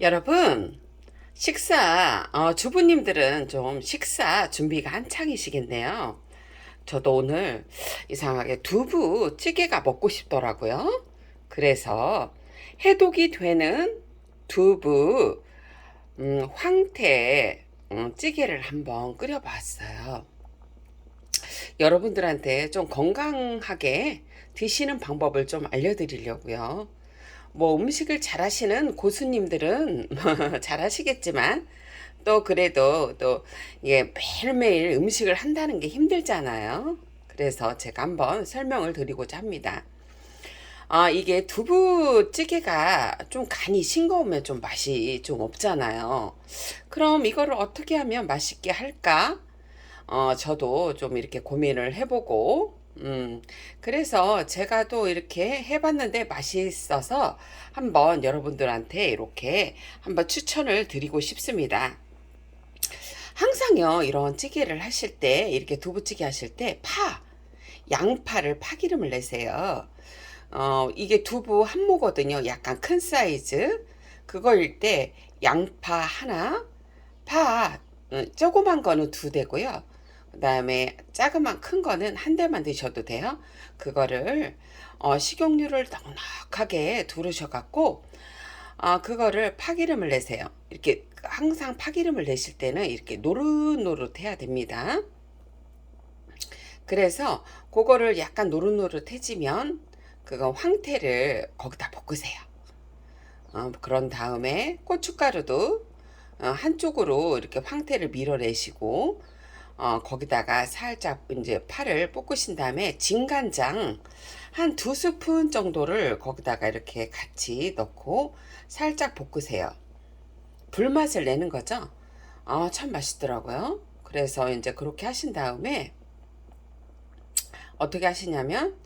여러분, 식사, 어, 주부님들은 좀 식사 준비가 한창이시겠네요. 저도 오늘 이상하게 두부 찌개가 먹고 싶더라고요. 그래서 해독이 되는 두부, 음, 황태, 음, 찌개를 한번 끓여봤어요. 여러분들한테 좀 건강하게 드시는 방법을 좀 알려드리려고요. 뭐 음식을 잘하시는 고수님들은 잘하시겠지만 또 그래도 또 이게 매일매일 음식을 한다는 게 힘들잖아요. 그래서 제가 한번 설명을 드리고자 합니다. 아, 이게 두부찌개가 좀 간이 싱거우면 좀 맛이 좀 없잖아요. 그럼 이거를 어떻게 하면 맛있게 할까? 어, 저도 좀 이렇게 고민을 해보고, 음, 그래서 제가 또 이렇게 해봤는데 맛있어서 한번 여러분들한테 이렇게 한번 추천을 드리고 싶습니다. 항상요, 이런 찌개를 하실 때, 이렇게 두부찌개 하실 때, 파, 양파를 파기름을 내세요. 어, 이게 두부 한 모거든요. 약간 큰 사이즈. 그거일 때, 양파 하나, 파, 어, 조그만 거는 두 대고요. 그 다음에 작으만 큰 거는 한 대만 드셔도 돼요. 그거를 어, 식용유를 넉넉하게 두르셔갖고 어, 그거를 파기름을 내세요. 이렇게 항상 파기름을 내실 때는 이렇게 노릇노릇해야 됩니다. 그래서 그거를 약간 노릇노릇해지면 그거 황태를 거기다 볶으세요. 어, 그런 다음에 고춧가루도 어, 한쪽으로 이렇게 황태를 밀어내시고 어, 거기다가 살짝 이제 파를 볶으신 다음에 진간장 한 두 스푼 정도를 거기다가 이렇게 같이 넣고 살짝 볶으세요. 불맛을 내는 거죠. 아, 참 맛있더라고요. 그래서 이제 그렇게 하신 다음에 어떻게 하시냐면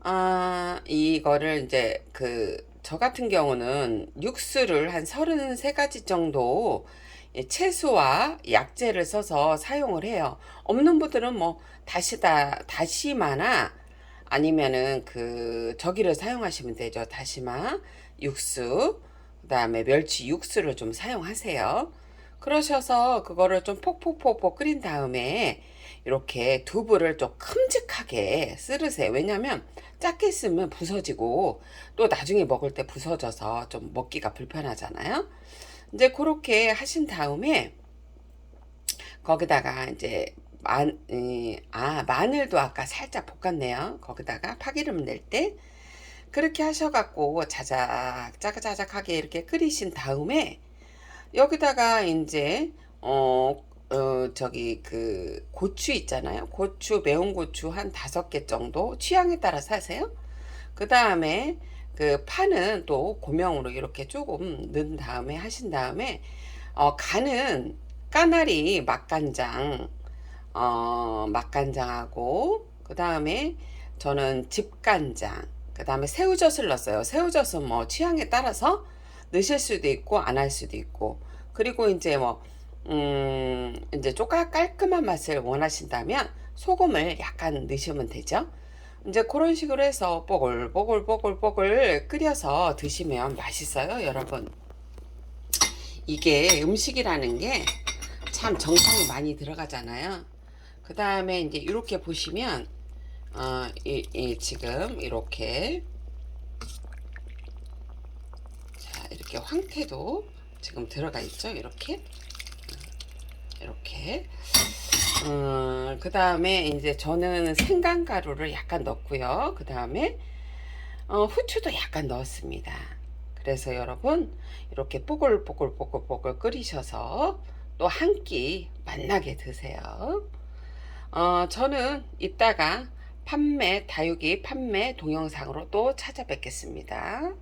아, 이거를 이제 그 저 같은 경우는 육수를 한 33가지 정도 예, 채소와 약재를 써서 사용을 해요. 없는 분들은 뭐 다시다 다시마나 아니면은 그 저기를 사용하시면 되죠. 다시마, 육수, 그다음에 멸치 육수를 좀 사용하세요. 그러셔서 그거를 좀 폭폭폭폭 끓인 다음에 이렇게 두부를 좀 큼직하게 쓸으세요. 왜냐면 작게 쓰면 부서지고 또 나중에 먹을 때 부서져서 좀 먹기가 불편하잖아요. 이제 그렇게 하신 다음에 거기다가 이제 만, 이, 아, 마늘도 아까 살짝 볶았네요. 거기다가 파기름 낼 때. 그렇게 하셔갖고 자작, 짜자작하게 이렇게 끓이신 다음에 여기다가 이제, 어, 어, 저기 그 고추 있잖아요. 고추, 매운 고추 한 다섯 개 정도 취향에 따라서 하세요. 그 다음에 그 파는 또 고명으로 이렇게 조금 넣은 다음에 하신 다음에 어, 간은 까나리 맛간장 어, 맛간장하고 그 다음에 저는 집간장 그 다음에 새우젓을 넣었어요. 새우젓은 뭐 취향에 따라서 넣으실 수도 있고 안 할 수도 있고 그리고 이제 뭐 음, 이제 조금 깔끔한 맛을 원하신다면 소금을 약간 넣으시면 되죠. 이제 그런 식으로 해서 뽀글뽀글뽀글뽀글 끓여서 드시면 맛있어요, 여러분. 이게 음식이라는 게 참 정성이 많이 들어가잖아요. 그 다음에 이제 이렇게 보시면, 어, 이, 이 지금 이렇게, 자, 이렇게 황태도 지금 들어가 있죠, 이렇게. 이렇게. 음, 그 다음에 이제 저는 생강가루를 약간 넣고요. 그 다음에 어, 후추도 약간 넣었습니다. 그래서 여러분 이렇게 뽀글뽀글뽀글뽀글 끓이셔서 또 한 끼 맛나게 드세요. 어, 저는 이따가 판매 다육이 판매 동영상으로 또 찾아뵙겠습니다.